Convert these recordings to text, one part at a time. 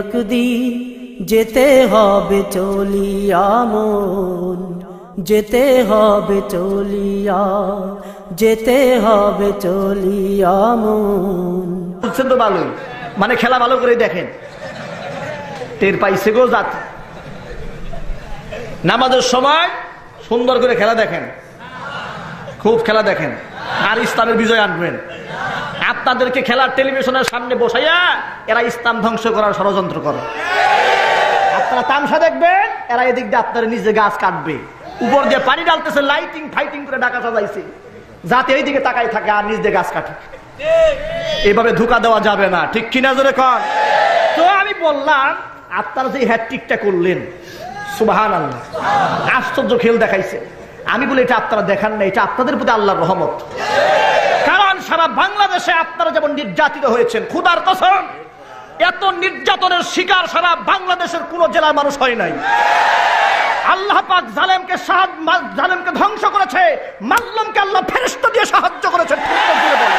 একদিন যেতে হবে চলিয়া মন, যেতে হবে চলিয়া, যেতে হবে চলিয়া মন। বুঝছেন তো ভালোই মানে খেলা ভালো করে দেখেন। টের পাইছে গো জাত। নামাজের সময় সুন্দর করে খেলা দেখেন, খুব খেলা দেখেন, আর ইসলামের বিজয় আনবেন। আপনাদেরকে খেলার টেলিভিশনের সামনে বসাইয়া এরা ইসলাম ধ্বংস করার ষড়যন্ত্র করে। আপনারা তামসা দেখবেন, এরা এদিক দিয়ে আপনার নিজে গাছ কাটবে। উপর দিয়ে পানি ডালতেছে লাইটিং ফাইটিং করে ডাকা সাজাইছে। যাতে এই দিকে তাকাই থাকে আর নিজ গাছ কাটে। এভাবে ধোকা দেওয়া যাবে না, ঠিক কিনা জোরে কর তো আমি বললাম, আপনারা যে হ্যাট্রিকটা করলেন সুবাহান আল্লাহ আশ্চর্য খেল দেখাইছে। আমি বলি, এটা আপনারা দেখান না, এটা আপনাদের প্রতি আল্লাহর রহমত। সারা বাংলাদেশে আপনারা যেমন নির্যাতিত হয়েছেন ক্ষুদার কসম, এত নির্যাতনের শিকার সারা বাংলাদেশের কোন জেলার মানুষ হয় নাই। আল্লাহ পাক জালেমকে সাহায্য, জালেমকে ধ্বংস করেছে, মাল্লমকে আল্লাহ ফেরস্ত দিয়ে সাহায্য করে বলে।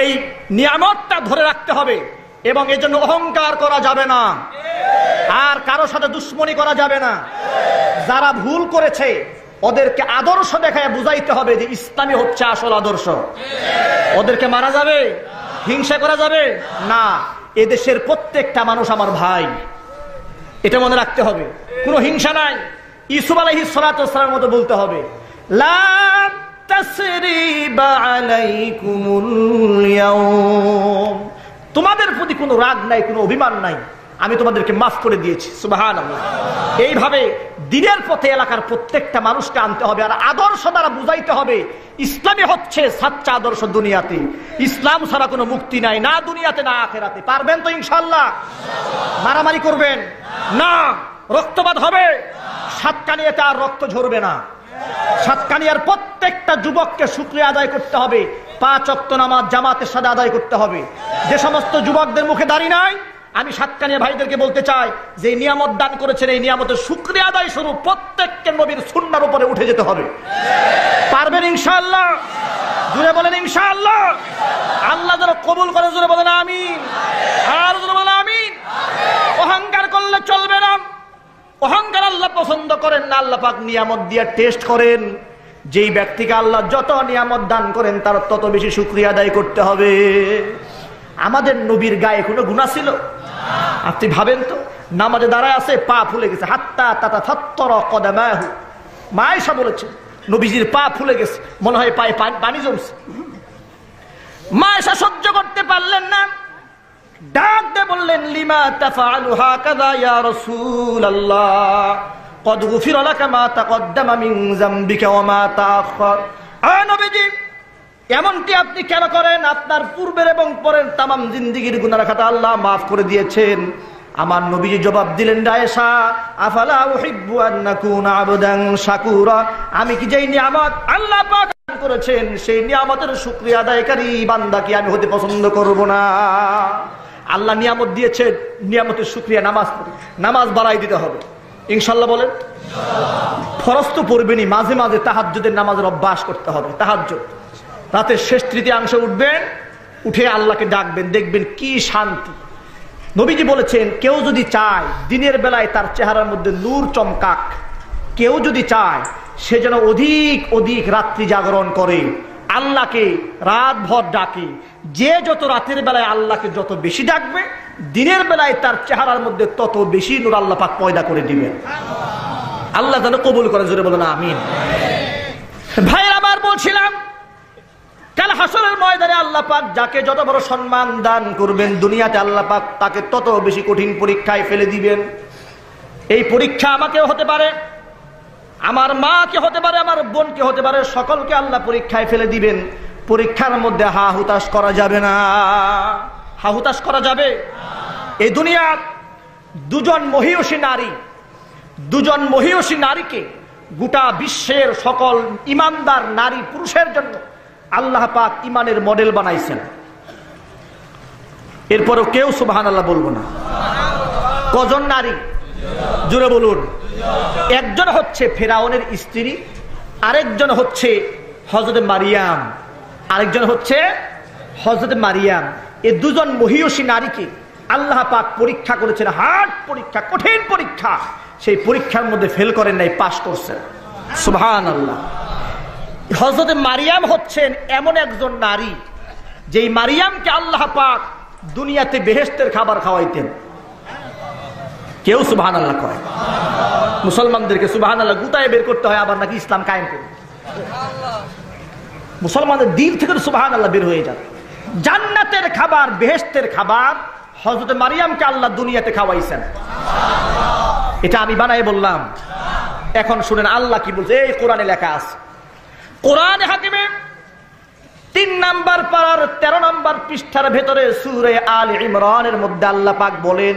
এই নিয়ামতটা ধরে রাখতে হবে এবং এর জন্য অহংকার করা যাবে না। আর কারও সাথে দুশ্মনী করা যাবে না। যারা ভুল করেছে, ওদেরকে আদর্শ দেখায় বুঝাইতে হবে যে ইসলামী হচ্ছে আসল আদর্শ। ওদেরকে মারা যাবে? হিংসা করা যাবে? না, এদেশের প্রত্যেকটা মানুষ আমার ভাই। এটা মনে রাখতে হবে। কোনো হিংসা নাই। ইসুফ আলহি সালাতামের মতো বলতে হবে। লা তাসরিবা আলাইকুমুল ইয়াউম। তোমাদের প্রতি কোনো রাগ নাই, কোনো অভিমান নাই। আমি তোমাদেরকে মাফ করে দিয়েছি সুবাহান এইভাবে দিনের পথে এলাকার প্রত্যেকটা মানুষকে আনতে হবে আর আদর্শ দ্বারা বুঝাইতে হবে ইসলামী হচ্ছে সাচ্চা আদর্শ দুনিয়াতে। ইসলাম ছাড়া কোনো মুক্তি নাই, না দুনিয়াতে, না আখেরাতে। পারবেন তো ইনশাল্লাহ মারামারি করবেন? না। রক্তপাত হবে? সাতকানিয়াতে আর রক্ত ঝরবে না। সাতকানিয়ার প্রত্যেকটা যুবককে শুক্রিয়া আদায় করতে হবে। পাঁচ অক্ত নামাজ জামাতের সাথে আদায় করতে হবে। যে সমস্ত যুবকদের মুখে দাঁড়িয়ে নাই, আমি সাতকানিয়া ভাইদেরকে বলতে চাই, যে নিয়ামত দান করেছেন, এই নিয়ামতের শুক্রিয়া আদায় স্বরূপ প্রত্যেককে নবীর সুন্নার উপরে উঠে যেতে হবে। পারবেন ইনশাআল্লাহ? জুড়ে বলেন ইনশাআল্লাহ? আল্লাহ যেন কবুল করে জুড়ে বলেন আমিন আর জুড়ে বলেন আমিন অহংকার করলে চলবে না অহংকার আল্লাহ পছন্দ করেন না আল্লাহ পাক নিয়ামত দিয়ে টেস্ট করেন। যেই ব্যক্তিকে আল্লাহ যত নিয়ামত দান করেন, তার তত বেশি শুক্রিয়া আদায় করতে হবে। আমাদের নবীর গায়ে কোনো গুণা ছিল? আপনি ভাবেন তো, নামাজে দাঁড়ায় আছে, পা ফুলে গেছে। হাত্তা তাতা থত্তর কদামাহু। মায়েশা বলেছে, নবীজির পা ফুলে গেছে, মনে হয় পায়ে পানি- জমছে। মায়েশা সহ্য করতে পারলেন না। ডাক দিয়ে বললেন, লিমা তাফআলু হাকাযা ইয়া রাসূলুল্লাহ? কদ গুফির আলাকা মা তা কদ্দামা মিং জাম্বিকা ও মা তা আখর নবীজি, এমনটি আপনি কেন করেন? আপনার পূর্বের এবং পরের তামাম জিন্দিগির গুনার খাতা আল্লাহ মাফ করে দিয়েছেন। আমার নবীজি জবাব দিলেন রায়সা আফালা ওহিব্বু আন্নাকুন আবদান শাকুরা? আমি কি যেই নিয়ামত আল্লাহ পাক করেছেন, সেই নিয়ামতের শুকরিয়া আদায়কারী বান্দাকে আমি হতে পছন্দ করব না। আল্লাহ নিয়ামত দিয়েছেন, নিয়ামতের শুক্রিয়া নামাজ নামাজ বাড়াই দিতে হবে। ইনশাল্লাহ বলেন? ফরজ তো পড়বেনি মাঝে মাঝে তাহাজ্জুদের নামাজের অভ্যাস করতে হবে, তাহাজ্জুদ। রাতের শেষ তৃতীয়াংশে উঠবেন, উঠে আল্লাহকে ডাকবেন, দেখবেন কি শান্তি। নবীজি বলেছেন, কেউ যদি চায় দিনের বেলায় তার চেহারার মধ্যে নূর চমকাক, কেউ যদি চায় সে যেন অধিক অধিক রাত্রি জাগরণ করে আল্লাহকে রাত ভর ডাকে। যে যত রাতের বেলায় আল্লাহকে যত বেশি ডাকবে, দিনের বেলায় তার চেহারার মধ্যে তত বেশি নূর আল্লাহ পাক পয়দা করে দিবেন। আল্লাহ যেন কবুল করে জোরে বলেন, আমিন। ভাই আমার বলছিলাম, কাল হাসরের ময়দানে আল্লাহ পাক যাকে যত বড় সম্মান দান করবেন দুনিয়াতে, আল্লাহ পাক তাকে তত বেশি কঠিন পরীক্ষায় ফেলে দিবেন। এই পরীক্ষা আমাকেও হতে পারে আমার মা কে হতে পারে, আমার বোন কে হতে পারে, সকলকে আল্লাহ পরীক্ষায় ফেলে দিবেন। পরীক্ষার মধ্যে হা হুতাশ করা যাবে না। হা হুতাশ করা যাবে? এই দুনিয়া দুজন মহিষী নারী, দুজন মহিষী নারীকে গোটা বিশ্বের সকল ইমানদার নারী পুরুষের জন্য আল্লাহ পাক ইমানের মডেল বানাইছেন। এরপরও কেউ সুবাহান আল্লাহ বলব না। কজন নারী? জুড়ে বলুন। একজন হচ্ছে ফেরাউনের স্ত্রী, আরেকজন হচ্ছে হজরত মারিয়াম, আরেকজন হচ্ছে হজরত মারিয়াম। এই দুজন মহিয়সী নারীকে আল্লাহ পাক পরীক্ষা করেছেন, হার্ড পরীক্ষা, কঠিন পরীক্ষা। সেই পরীক্ষার মধ্যে ফেল করেন নাই পাশ করছেন। সুবহান আল্লাহ হজরত মারিয়াম হচ্ছেন এমন একজন নারী, যেই মারিয়ামকে আল্লাহ পাক দুনিয়াতে বেহেস্তের খাবার খাওয়াইতেন। কেউ সুবাহান আল্লাহ করে। মুসলমানদেরকে সুবাহান আল্লাহ গুতায় বের করতে হয়, আবার নাকি ইসলাম কায়েম করবে মুসলমানদের দিল থেকে সুবাহান আল্লাহ বের হয়ে যাবে। জান্নাতের খাবার বেহেস্তের খাবার হজরত মারিয়ামকে আল্লাহ দুনিয়াতে খাওয়াইছেন। এটা আমি বানাই বললাম। এখন শুনেন, আল্লাহ কি বলছে? এই কোরআনে লেখা আছে। কোরআনে হাকিমে তিন নাম্বার পাড়ার তেরো নাম্বার পৃষ্ঠার ভেতরে সুরে আল ইমরানের মধ্যে আল্লাহ পাক বলেন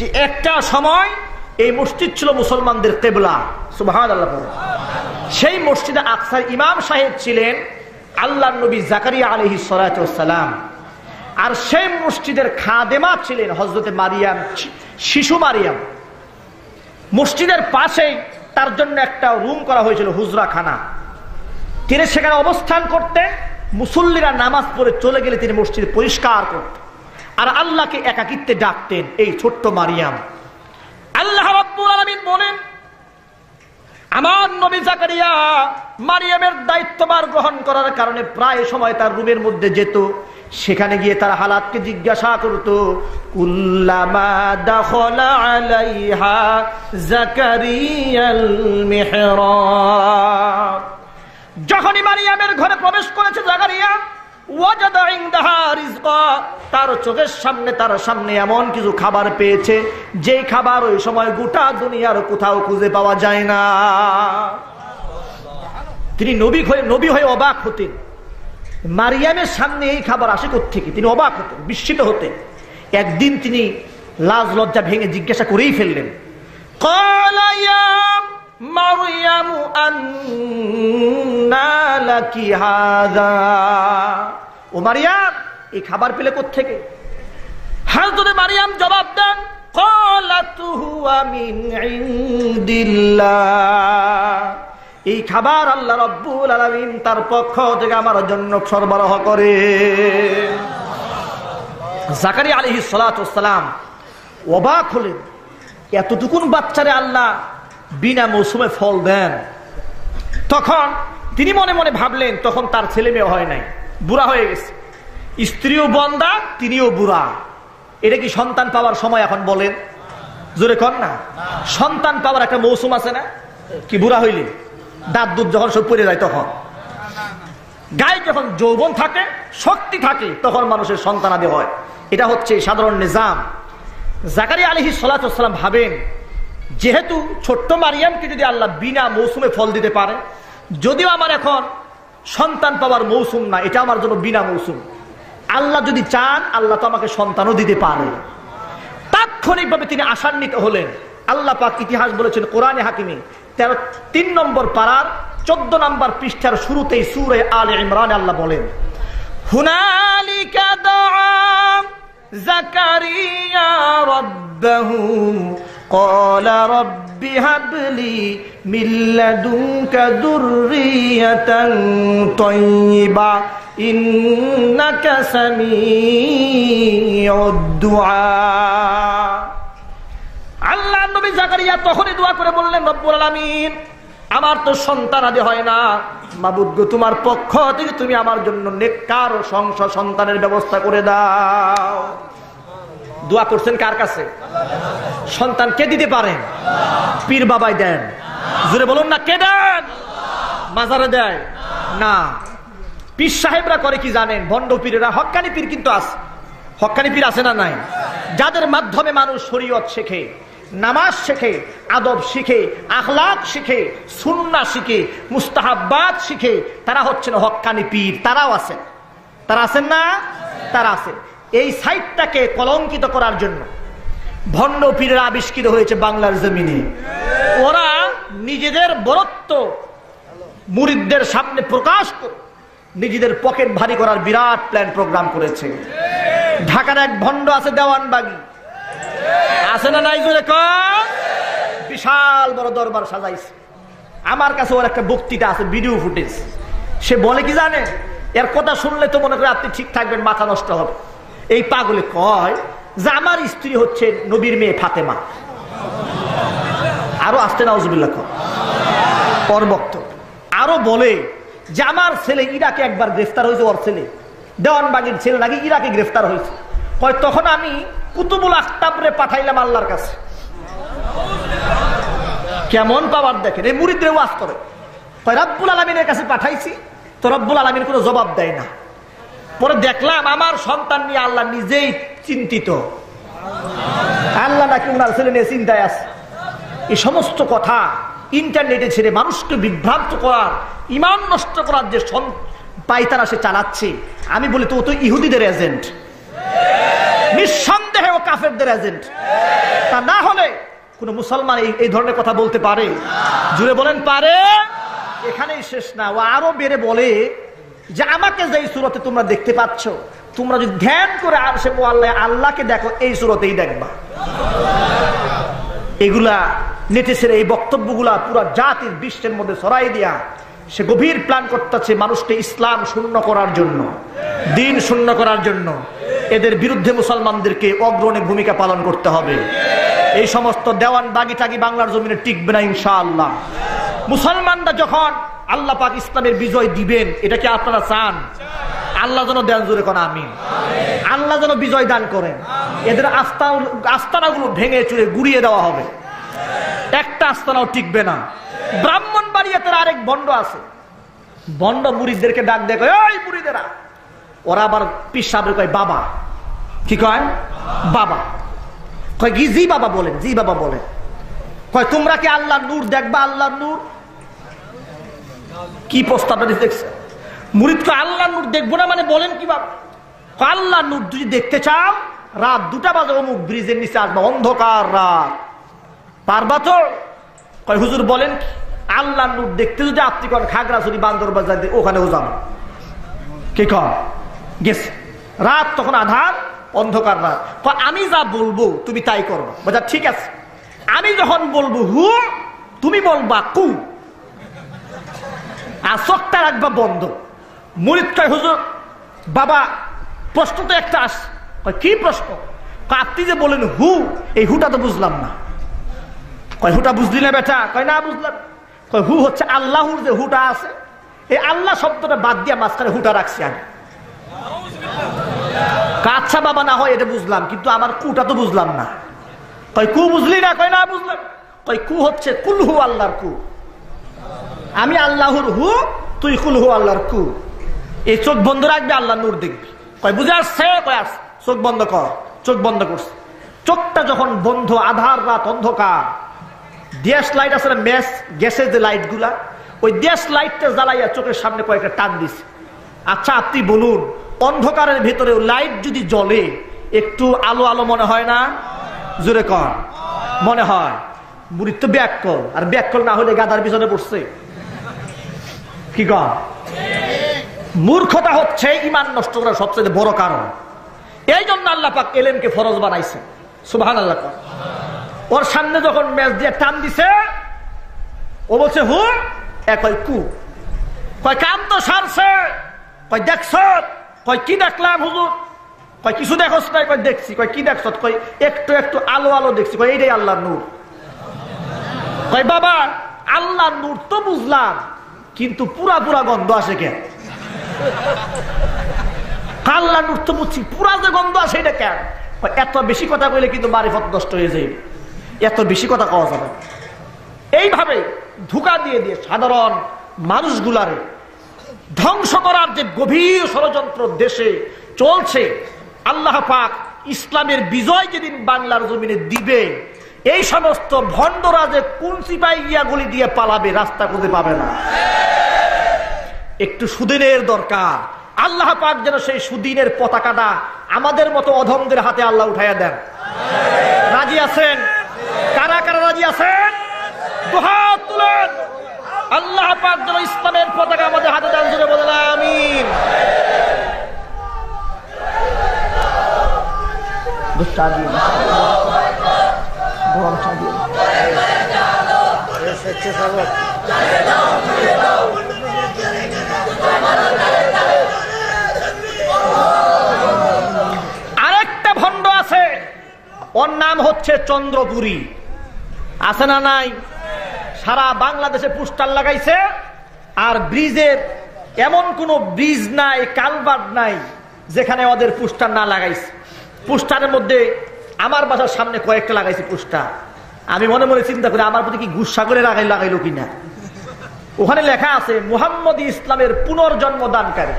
যে একটা সময় এই মসজিদ ছিল মুসলমানদের তেবলা সুবাহান আল্লাহ সেই মসজিদে আকসার ইমাম সাহেব ছিলেন আল্লাহ নবী জাকারিয়া আলহি সালাম আর সেই মসজিদের খাদেমা ছিলেন হজরতে মারিয়াম শিশু মারিয়াম। মসজিদের পাশেই তার জন্য একটা রুম করা হয়েছিল হুজরা খানা তিনি সেখানে অবস্থান করতে মুসল্লিরা নামাজ পড়ে চলে গেলে তিনি মসজিদ পরিষ্কার করতেন। আর আল্লাহকে একাকিত্বে ডাকতেন এই ছোট্ট মারিয়াম। আল্লাহ রাব্বুল আলামিন বলেন আমার নবী জাকারিয়া মারিয়ামের দায়িত্ববার গ্রহণ করার কারণে প্রায় সময় তার রুমের মধ্যে যেত। সেখানে গিয়ে তার হালাতকে জিজ্ঞাসা করত কুল্লামা দাখলা আলাইহা জাকারিয়াল মিহরাব। যখনই মারিয়ামের ঘরে প্রবেশ করেছে জাকারিয়া তার চোখের সামনে, তার সামনে এমন কিছু খাবার পেয়েছে, যে খাবার ওই সময় গোটা দুনিয়ার কোথাও খুঁজে পাওয়া যায় না। তিনি নবী হয়ে নবী হয়ে অবাক হতেন। মারিয়ামের সামনে এই খাবার আসে থেকে তিনি অবাক হতেন, বিস্মিত হতেন। একদিন তিনি লাজ লজ্জা ভেঙে জিজ্ঞাসা করেই ফেললেন কলায়াম ও মারিয়াম, এই খাবার পেলে মারিয়াম জবাব দেন এই খাবার আল্লাহ রব্বুল আলামিন তার পক্ষ থেকে আমার জন্য সরবরাহ করে জাকারিয়া আলাইহিস সালাতু সালাম অবাক হলেন, এতটুকুন বাচ্চারে আল্লাহ বিনা মৌসুমে ফল দেন। তখন তিনি মনে মনে ভাবলেন, তখন তার ছেলে মেয়ে হয় নাই, বুড়া হয়ে গেছে। স্ত্রীও বন্দা, তিনিও বুড়া। এটা কি সন্তান পাওয়ার সময় এখন বলেন? জোরে কর না। সন্তান পাওয়ার একটা মৌসুম আছে না? কি বুড়া হইলে? দাঁত দুধ যখন সব পড়ে যায় তখন। গায়ে যখন যৌবন থাকে, শক্তি থাকে, তখন মানুষের সন্তানাদি হয়। এটা হচ্ছে সাধারণ নিজাম। জাকারি আলহি সালাম ভাবেন যেহেতু ছোট্ট মারিয়ামকে যদি আল্লাহ বিনা মৌসুমে ফল দিতে পারে, যদিও আমার এখন সন্তান পাওয়ার মৌসুম না, এটা আমার জন্য বিনা মৌসুম। আল্লাহ যদি চান, আল্লাহ তো আমাকে সন্তানও দিতে পারে। তাৎক্ষণিকভাবে তিনি আশান্বিত হলেন। আল্লাহ পাক ইতিহাস বলেছেন, কোরআনে হাকিমি তেরো, তিন নম্বর পাড়ার চোদ্দ নম্বর পৃষ্ঠার শুরুতেই সুরে আল ইমরান আল্লাহ বলেন, হুনালিকা দা জাকারিয়া রব্বাহু قال رب هب لي من لدنك ذرية طيبة إنك سميع الدعاء আল্লাহ নবী জাকারিয়া তখনই দোয়া করে বললেন রব্বুল আলামিন আমার তো সন্তান আদি হয় না মাবুদ্গ তোমার পক্ষ থেকে তুমি আমার জন্য নেককার সংসার সন্তানের ব্যবস্থা করে দাও দোয়া করছেন কার কাছে? সন্তান কে দিতে পারেন? পীর বাবাই দেন। জোরে বলুন না, কে দেন? মাজারে দেয়। না। পীর সাহেবরা করে কি জানেন? ভণ্ড পীরেরা, হকানি পীর কিন্তু আছে। হকানি পীর আছে না নাই? যাদের মাধ্যমে মানুষ শরীয়ত শেখে, নামাজ শেখে, আদব শিখে, আখলাক শিখে সুন্না শিখে, মুস্তাহাব্বাত শিখে, তারা হচ্ছেন হক্কানি পীর। তারাও আছেন। তারা আছেন না? তারা আছেন। এই সাইটটাকে কলঙ্কিত করার জন্য। ভণ্ড পীরের আবিষ্কৃত হয়েছে বাংলার জমিনে। ওরা নিজেদের বরত্ব মুরিদদের সামনে প্রকাশ করে নিজেদের পকেট ভারী করার বিরাট প্ল্যান প্রোগ্রাম করেছে। ঢাকার এক ভণ্ড আছে দেওয়ানবাগি। আছে না নাই কর? বিশাল বড় দরবার সাজাইছে। আমার কাছে ওর একটা বক্তৃতা আছে ভিডিও ফুটেজ সে বলে কি জানে? এর কথা শুনলে তো মনে করে আপনি ঠিক থাকবেন, মাথা নষ্ট হবে। এই পাগলে কয় যে আমার স্ত্রী হচ্ছে নবীর মেয়ে ফাতেমা। আরও আসতে না ওজবিল্লা ওর বক্তব্য আরও বলে যে আমার ছেলে ইরাকে একবার গ্রেফতার হয়েছে, ওর ছেলে। দেওয়ানবাগির ছেলে নাকি ইরাকে গ্রেফতার হয়েছে। কয়, তখন আমি কুতুবুল আখতাবরে পাঠাইলাম আল্লাহর কাছে। কেমন পাওয়ার দেখেন, এই মুরিদরে ওয়াজ করে। কয়, রব্বুল আলমিনের কাছে পাঠাইছি, তো রব্বুল আলমিন কোনো জবাব দেয় না। পরে দেখলাম আমার সন্তান নিয়ে আল্লাহ নিজেই চিন্তিত। আল্লাহ নাকি উনার ছেলে নিয়ে চিন্তায় আছে। এই সমস্ত কথা ইন্টারনেটে ছেড়ে মানুষকে বিভ্রান্ত করার, ইমান নষ্ট করার যে পাইতারা সে চালাচ্ছে, আমি বলি তো ও তো ইহুদিদের এজেন্ট নিঃসন্দেহে ও কাফেরদের এজেন্ট তা না হলে কোন মুসলমান এই ধরনের কথা বলতে পারে। জুড়ে বলেন পারে। এখানেই শেষ না। ও আরও বেড়ে বলে যে আমাকে যে সুরতে তোমরা দেখতে পাচ্ছ, তোমরা যদি ধ্যান করে সে আল্লাহ আল্লাহকে দেখো, এই সুরতেই দেখবা। এগুলা নেটে ছেড়ে এই বক্তব্যগুলা পুরা জাতির বিশ্বের মধ্যে সরাই দিয়া সে গভীর প্ল্যান করতেছে মানুষকে ইসলাম শূন্য করার জন্য, দিন শূন্য করার জন্য। এদের বিরুদ্ধে মুসলমানদেরকে অগ্রণী ভূমিকা পালন করতে হবে। এই সমস্ত দেওয়ান দাগি টাগি বাংলার জমিনে টিকবে না ইনশাআল্লাহ। মুসলমানরা যখন আল্লাহ পাক ইসলামের বিজয় দিবেন, এটা কি আপনারা চান? আল্লাহ যেন দেন জোরে কোন, আমিন। আল্লাহ যেন বিজয় দান করেন। এদের আস্থা আস্তানাগুলো ভেঙে চুরে গুড়িয়ে দেওয়া হবে। একটা আস্তানাও টিকবে না। ব্রাহ্মণ বাড়িয়াতে আরেক বন্ড আছে। বন্ড মুড়িদেরকে ডাক দেখো ওই মুড়িদেরা। ওরা আবার পিসাবের কয়, বাবা। কি কয়? বাবা। কয়, কি জি বাবা বলেন, জি বাবা বলেন। কয়, তোমরা কি আল্লাহ নূর দেখবা? আল্লাহ নূর? কি প্রস্তাবটা দেখছে? মুরিদ কয়, আল্লাহ নূর দেখব না মানে বলেন কি বাবা? কয়, আল্লাহ নূর যদি দেখতে চাও, রাত দুটা বাজে অমুক ব্রিজের নিচে আসবা, অন্ধকার রাত। পারবা তো? কয়, হুজুর বলেন কি, আল্লাহ নূর দেখতে যদি আপনি করেন, খাগড়াছড়ি বান্দর বাজার ওখানেও যাব। কে কর গেছে। রাত তখন আধার, অন্ধকার রাত। আমি যা বলব, তুমি তাই করব। বোঝা ঠিক আছে। আমি যখন বলব হু তুমি বলবা, কু। চোখটা রাখবা বন্ধ। মুরিদ কয়, হুজুর, বাবা, প্রশ্ন তো একটা আস কি প্রশ্ন? আপনি যে বলেন হু, এই হুটা তো বুঝলাম না। কয়, হুটা বুঝলি না বেটা? কয়, না, বুঝলাম। কয়, হু হচ্ছে আল্লাহর যে হুটা আছে, এই আল্লাহ শব্দটা বাদ দিয়া মাঝখানে হুটা রাখছি আমি। কাচ্ছা বাবা, না হয় এটা বুঝলাম, কিন্তু আমার কুটা তো বুঝলাম না। কয়, কু বুঝলি না? কয়, না, বুঝলাম। কয়, কু হচ্ছে কুলহু আল্লাহর কু। আমি আল্লাহর হু, তুই কুলহু আল্লাহর কু। এই চোখ বন্ধ রাখবে, আল্লাহ নূর দেখবি। কয়, বুঝে আসছে? কয় আস চোখ বন্ধ কর। চোখ বন্ধ করছে। চোখটা যখন বন্ধ, আধার রাত অন্ধকার। গ্যাস লাইট আছে ম্যাস গ্যাসের যে লাইটগুলা ওই গ্যাস লাইটটা জ্বালাইয়া চোখের সামনে কয়েকটা টান দিছে। আচ্ছা আপনি বলুন, অন্ধকারের ভেতরে লাইট যদি জ্বলে, একটু আলো আলো মনে হয় না? জোরে কর মনে হয়। বুড়ির তো ব্যাককল। আর ব্যাককল না হলে গাদার পিছনে পড়ছে। কি কর মূর্খতা হচ্ছে ইমান নষ্ট করার সবচেয়ে বড় কারণ। এই জন্য আল্লাহ পাক এলেমকে ফরজ বানাইছে। সুবাহ আল্লাহ ওর সামনে যখন ম্যাচ দিয়ে টান দিছে, ও বলছে, হু কু? কয়, কাম তো সারছে। কয়, দেখছ? কয়, কি দেখলাম, হুজুর? কয়, কিছু দেখছ নাই। কয়, দেখছি। কয়, কি দেখছ? কয়, একটু একটু আলো আলো দেখছি। কয়, এইটাই আল্লাহ নূর। কয়, বাবা আল্লাহ নূর তো বুঝলাম। কিন্তু পুরা পুরা গন্ধ আসে কেন আল্লাহ নূর তো বুঝছি, পুরা যে গন্ধ আসে এটা কেন এত বেশি কথা কইলে কিন্তু মারিফত নষ্ট হয়ে যাবে এত বেশি কথা কওয়া যাবে এইভাবে ধোকা দিয়ে দিয়ে সাধারণ মানুষগুলারে ধ্বংস করার যে গভীর ষড়যন্ত্র দেশে চলছে, আল্লাহ পাক ইসলামের বিজয় যেদিন বাংলার জমিনে দিবে এই সমস্ত ভণ্ডরা যে গিয়া গুলি দিয়ে পালাবে, রাস্তা খুঁজে পাবে না। একটু সুদিনের দরকার। আল্লাহ পাক যেন সেই সুদিনের পতাকাটা আমাদের মতো অধমদের হাতে আল্লাহ উঠাইয়া দেন। রাজি আছেন? কারা কারা রাজি আছেন? তুলেন। আল্লাহ পাক যেন ইসলামের পতাকা আমাদের হাতে দেন জুড়ে বলেন, আমিন। আরেকটা ভণ্ড আছে। ওর নাম হচ্ছে চন্দ্রপুরী। আছে না নাই? সারা বাংলাদেশে পোস্টার লাগাইছে, আর ব্রিজের এমন কোন ব্রিজ নাই, কালভার্ট নাই, যেখানে ওদের পোস্টার না লাগাইছে। পোস্টারের মধ্যে আমার বাসার সামনে কয়েকটা লাগাইছে পোস্টার। আমি মনে মনে চিন্তা করি, আমার প্রতি কি গুসা করে লাগাই লাগাইলো কিনা? ওখানে লেখা আছে, মুহাম্মদ ইসলামের পুনর্জন্ম দানকারী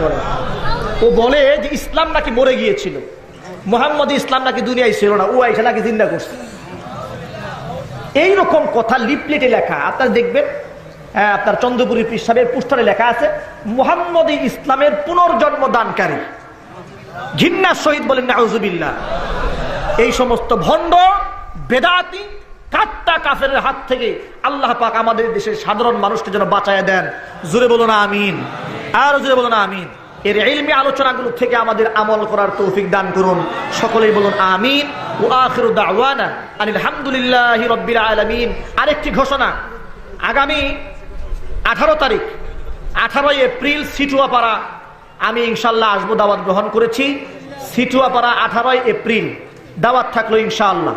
করে। ও বলে যে ইসলাম নাকি মরে গিয়েছিল। মোহাম্মদ ইসলাম নাকি দুনিয়ায় ছিল না, ও আইসা নাকি করছে। এইরকম কথা লিপলেটে লেখা, আপনার দেখবেন আপনার চন্দ্রপুরী পৃষ্ঠাবের পুস্টারে লেখা আছে, মোহাম্মদ ইসলামের পুনর্জন্ম দানকারী ঘিন্নার সহিত বলেন, নাউজুবিল্লাহ। এই সমস্ত ভণ্ড, বেদাতি কাট্টা কাফের হাত থেকে আল্লাহ পাক আমাদের দেশের সাধারণ মানুষকে যেন বাঁচায় দেন। জোরে বলো না, আমিন। আর জুড়ে বলো না, আমিন। এর ইলমি আলোচনাগুলো থেকে আমাদের আমল করার তৌফিক দান করুন। সকলেই বলুন, আমিন। ও আখিরু দাওয়ানা আনিল হামদুলিল্লাহি রাব্বিল আলামিন। আরেকটি ঘোষণা, আগামী আঠারো তারিখ, আঠারোই এপ্রিল সিটুয়াপাড়া, আমি ইনশাল্লাহ আসব দাওয়াত গ্রহণ করেছি। সিটুয়াপাড়া আঠারোই এপ্রিল। দাওয়াত থাকলো ইনশাআল্লাহ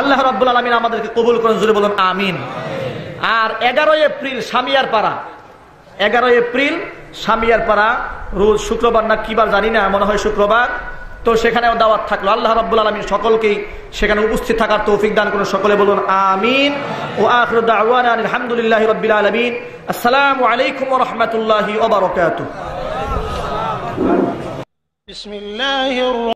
আল্লাহ রাব্বুল আলমিন আমাদেরকে কবুল করেন জুড়ে বলুন আমিন আর এগারোই এপ্রিল সামিয়ার পাড়া এগারোই এপ্রিল সামিয়ার পাড়া রোজ শুক্রবার না কিবার জানি না মনে হয় শুক্রবার তো সেখানেও দাওয়াত থাকলো আল্লাহ রাব্বুল আলমিন সকলকেই সেখানে উপস্থিত থাকার তৌফিক দান করুন সকলে বলুন আমিন ও আখরু দাওয়ানা আলহামদুলিল্লাহ রবিল আলমিন আসসালামু আলাইকুম রহমতুল্লাহি ওবরকাত بسم الله الرحمن